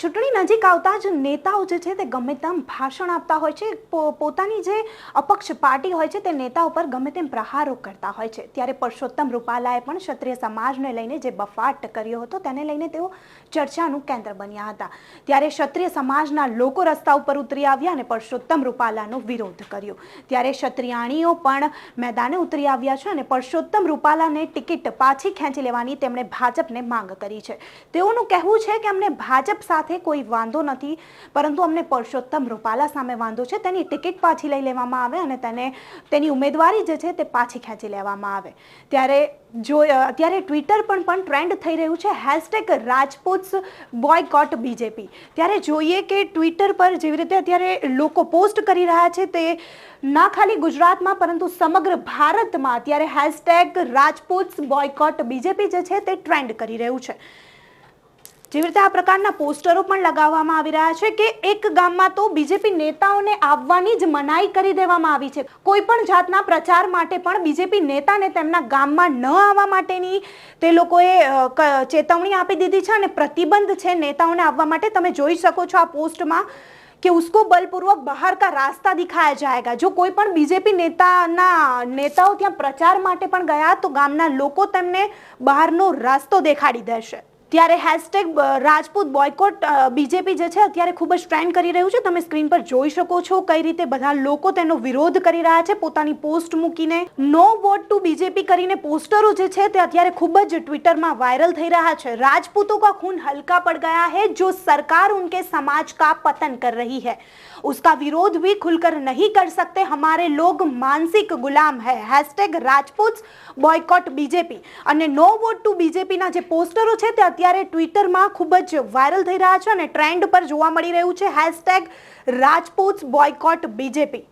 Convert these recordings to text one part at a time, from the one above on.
ચૂંટણી નજીક આવતા જ નેતાઓ જે છે તે ગમે તેમ ભાષણ આપતા હોય છે. પોતાની જે અપક્ષ પાર્ટી હોય છે તે નેતા ઉપર ગમે તેમ પ્રહારો કરતા હોય છે. ત્યારે પરસોત્તમ રૂપાલાએ પણ ક્ષત્રિય સમાજને લઈને જે બફાટ કર્યો હતો તેને લઈને તેઓ ચર્ચાનું કેન્દ્ર બન્યા હતા. ત્યારે ક્ષત્રિય સમાજના લોકો રસ્તા ઉપર ઉતરી આવ્યા અને પરસોત્તમ રૂપાલાનો વિરોધ કર્યો. ત્યારે ક્ષત્રિયાણીઓ પણ મેદાને ઉતરી આવ્યા છે અને પરસોત્તમ રૂપાલાને ટિકિટ પાછી ખેંચી લેવાની તેમણે ભાજપને માંગ કરી છે. તેઓનું કહેવું છે કે અમને ભાજપ સાથે કોઈ વાંધો નથી, પરંતુ અમને પરસોત્તમ રૂપાલા સામે વાંધો છે. તેની ટિકિટ પાછી લઈ લેવામાં આવે અને તેને, તેની ઉમેદવારી જે છે તે પાછી ખેંચી લેવામાં આવે. ત્યારે જો, અત્યારે ટ્વિટર પણ પણ ટ્રેન્ડ થઈ રહ્યું છે હેશટેગ રાજપૂત બોયકોટ બીજેપી ત્યારે જોઈએ કે ટ્વિટર પર જેવી રીતે અત્યારે લોકો પોસ્ટ કરી રહ્યા છે તે ના ખાલી ગુજરાતમાં, પરંતુ સમગ્ર ભારતમાં અત્યારે હેશટેગ રાજપૂત બોયકોટ બીજેપી જે છે તે ટ્રેન્ડ કરી રહ્યું છે. જેવી રીતે આ પ્રકારના પોસ્ટરો પણ લગાવવામાં આવી રહ્યા છે કે એક ગામમાં તો બીજેપી નેતાઓને આવવાની જ મનાઈ કરી દેવામાં આવી છે. કોઈ પણ જાતના પ્રચાર માટે પણ બીજેપી નેતાને તેમના ગામમાં ન આવવા માટેની તે લોકોએ ચેતવણી આપી દીધી છે અને પ્રતિબંધ છે નેતાઓને આવવા માટે. તમે જોઈ શકો છો આ પોસ્ટમાં કે ઉસકો બલપૂર્વક બહાર કા રાસ્તા દિખાયા જાયગા. જો કોઈ પણ બીજેપી નેતાના, નેતાઓ ત્યાં પ્રચાર માટે પણ ગયા તો ગામના લોકો તેમને બહારનો રસ્તો દેખાડી દેશે. ત્યારે હેશટેગ રાજપૂત બોયકોટ બીજેપી જે છે અત્યારે ખૂબ જ ટ્રેન્ડ કરી રહ્યું છે. તમે સ્ક્રીન પર જોઈ શકો છો કઈ રીતે બધા લોકો તેનો વિરોધ કરી રહ્યા છે. પોતાની પોસ્ટ મૂકીને નો વોટ ટુ બીજેપી કરીને પોસ્ટરો જે છે તે અત્યારે ખૂબ જ ટ્વિટરમાં વાયરલ થઈ રહ્યા છે. રાજપૂતો કા ખૂન હલકા પડ ગયા હે જો સરકાર ઉનકે સમાજ કા પતન કર રહી है उसका विरोध भी खुलकर नहीं કર सकते હમારે લોગ માનસિક ગુલામ હૈ. હેશટેગ રાજપૂત બોયકોટ બીજેપી અને નો વોટ ટુ બીજેપીના જે પોસ્ટરો છે તે અત્યારે ટ્વિટરમાં ખૂબ જ વાયરલ થઈ રહ્યા છે અને ટ્રેન્ડ પર જોવા મળી રહ્યું છે. હેશટેગ રાજપૂત બોયકોટ બીજેપી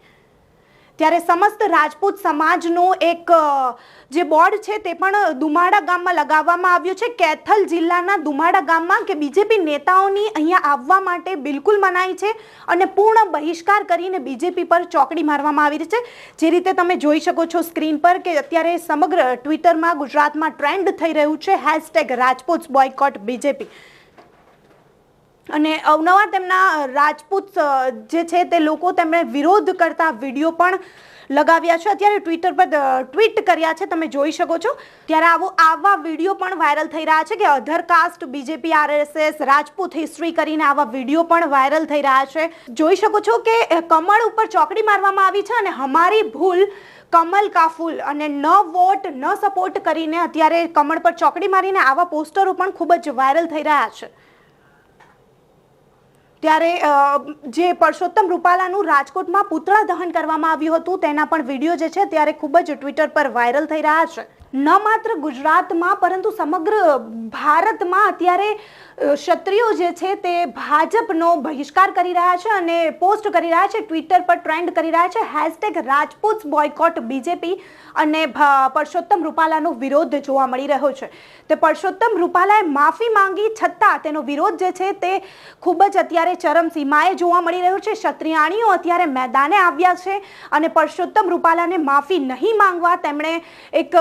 ત્યારે સમસ્ત રાજપૂત સમાજનો એક જે બોર્ડ છે તે પણ દુમાડા ગામમાં લગાવવામાં આવ્યું છે. કેથલ જિલ્લાના દુમાડા ગામમાં કે બીજેપી નેતાઓની અહીંયા આવવા માટે બિલકુલ મનાઈ છે અને પૂર્ણ બહિષ્કાર કરીને બીજેપી પર ચોકડી મારવામાં આવી રહી છે. જે રીતે તમે જોઈ શકો છો સ્ક્રીન પર કે અત્યારે સમગ્ર ટ્વિટરમાં ગુજરાતમાં ટ્રેન્ડ થઈ રહ્યું છે. Hashtag Rajput boycott BJP. અને અવનવા તેમના રાજપૂત જે છે તે લોકો તેમણે વિરોધ કરતા વીડિયો પણ લગાવ્યા છે. અત્યારે ટ્વિટર પર ટ્વીટ કર્યા છે, તમે જોઈ શકો છો. ત્યારે આવો, આવા વીડિયો પણ વાયરલ થઈ રહ્યા છે કે other caste BJP RSS Rajput history કરીને આવા વીડિયો પણ વાયરલ થઈ રહ્યા છે. જોઈ શકો છો કે કમળ ઉપર ચોકડી મારવામાં આવી છે અને હમારી ભૂલ કમલ કાફુલ અને ન વોટ, ન સપોર્ટ કરીને અત્યારે કમળ પર ચોકડી મારીને આવા પોસ્ટરો પણ ખૂબ જ વાયરલ થઈ રહ્યા છે. ત્યારે જે પરસોત્તમ રૂપાલાનું રાજકોટમાં પુતળા દહન કરવામાં આવ્યું હતું, તેના પણ વીડિયો જે છે, ત્યારે ખૂબ જ ટ્વિટર પર વાયરલ થઈ રહ્યા છે. ન માત્ર ગુજરાતમાં, પરંતુ સમગ્ર ભારતમાં અત્યારે ક્ષત્રિયો જે છે તે ભાજપનો બહિષ્કાર કરી રહ્યા છે અને પોસ્ટ કરી રહ્યા છે, ટ્વિટર પર ટ્રેન્ડ કરી રહ્યા છે. હેશટેગ રાજપૂત બોયકોટ બીજેપી અને પરસોત્તમ રૂપાલાનો વિરોધ જોવા મળી રહ્યો છે. તે પરસોત્તમ રૂપાલાએ માફી માંગી છતાં તેનો વિરોધ જે છે તે ખૂબ જ અત્યારે ચરમસીમાએ જોવા મળી રહ્યો છે. ક્ષત્રિયાણીઓ અત્યારે મેદાને આવ્યા છે અને પરસોત્તમ રૂપાલાને માફી નહીં માંગવા તેમણે એક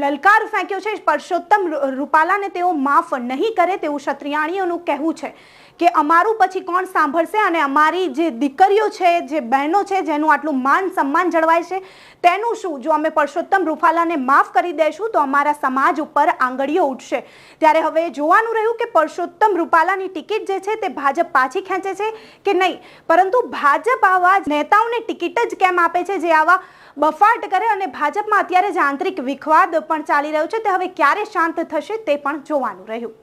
લલકાર ફેંક્યો છે. પરસોત્તમ રૂપાલાને તેઓ માફ નહીં કરે તેવું ક્ષત્રિયાણીઓનું કહેવું છે કે અમારું પછી કોણ સાંભળશે અને અમારી જે દીકરીઓ છે, જે બહેનો છે, જેનું આટલું માન સન્માન જળવાય છે, તેનું શું? જો અમે પરસોત્તમ રૂપાલાને માફ કરી દઈશું તો અમારા સમાજ ઉપર આંગળીઓ ઉઠશે. ત્યારે હવે જોવાનું રહ્યું કે પરસોત્તમ રૂપાલાની ટિકિટ જે છે તે ભાજપ પાછી ખેંચે છે કે નહીં? પરંતુ ભાજપ આવા નેતાઓને ટિકિટ જ કેમ આપે છે? જે આવા બફાટ કરે અને ભાજપમાં અત્યારે જે આંતરિક વિખવાદ પણ ચાલી રહ્યો છે. તે હવે ક્યારે શાંત થશે તે પણ જોવાનું રહ્યું.